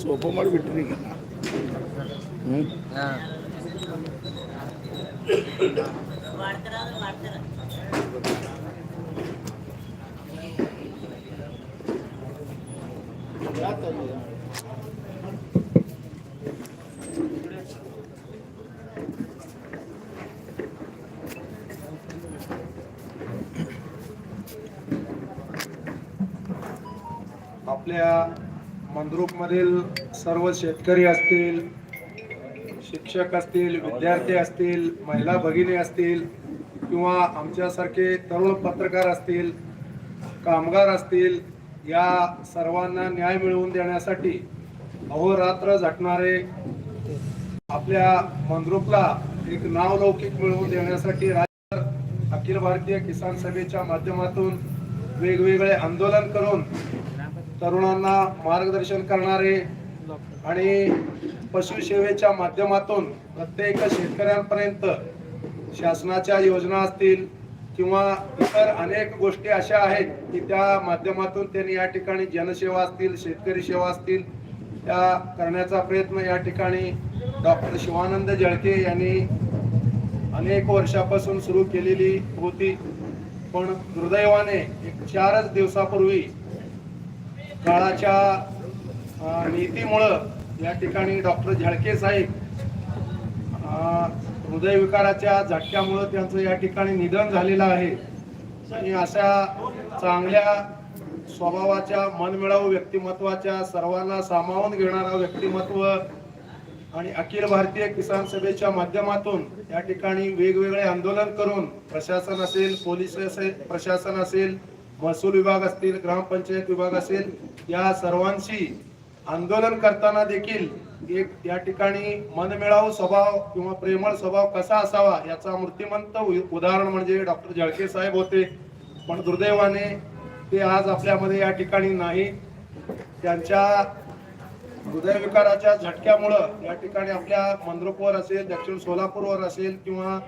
Sofa ಮಾಡಿಬಿಟ್ರಿ ಈಗ ಹ್ಞೂ आपल्या मंद्रुपमधील सर्व शेतकरी असतील शिक्षक असतील विद्यार्थी असतील महिला भगिनी असतील किंवा आमच्यासारखे तरुण पत्रकार असतील कामगार असतील या सर्वांना न्याय मिळवून देण्यासाठी अहोरात्र झटणारे आपल्या मंद्रुपला एक नावलौकिक मिळवून देण्यासाठी राज्य अखिल भारतीय किसान सभेच्या माध्यमातून वेगवेगळे आंदोलन करून तरुणांना मार्गदर्शन करणारे आणि पशुसेवेच्या माध्यमातून प्रत्येक शेतकऱ्यांपर्यंत शासनाच्या योजना असतील किंवा इतर अनेक गोष्टी अशा आहेत की त्या माध्यमातून त्यांनी या ठिकाणी जनसेवा असतील शेतकरी सेवा असतील त्या करण्याचा प्रयत्न या ठिकाणी डॉक्टर शिवानंद जळके यांनी अनेक वर्षापासून सुरू केलेली होती. पण दुर्दैवाने एक चारच दिवसापूर्वी काळाच्या नीतीमुळं या ठिकाणी डॉक्टर झळके साहेब हृदयविकाराच्या झटक्यामुळं त्यांचं या ठिकाणी निधन झालेलं आहे. आणि अशा चांगल्या स्वभावाच्या मनमिळावू व्यक्तिमत्वाच्या सर्वांना सामावून घेणारा व्यक्तिमत्व आणि अखिल भारतीय किसान सभेच्या माध्यमातून या ठिकाणी वेगवेगळे आंदोलन करून प्रशासन असेल पोलीस असेल प्रशासन असेल महसूल विभाग असतील ग्रामपंचायत विभाग असेल या सर्वांशी आंदोलन करताना देखील एक या ठिकाणी मनमिळावू स्वभाव किंवा प्रेमळ स्वभाव कसा असावा याचा मूर्तिमंत उ- उदाहरण म्हणजे डॉक्टर जळके साहेब होते. पण दुर्दैवाने ते आज आपल्यामध्ये या ठिकाणी नाही. त्यांच्या हृदयविकाराच्या झटक्यामुळं या ठिकाणी आपल्या मंद्रुपवर असेल दक्षिण सोलापूरवर असेल किंवा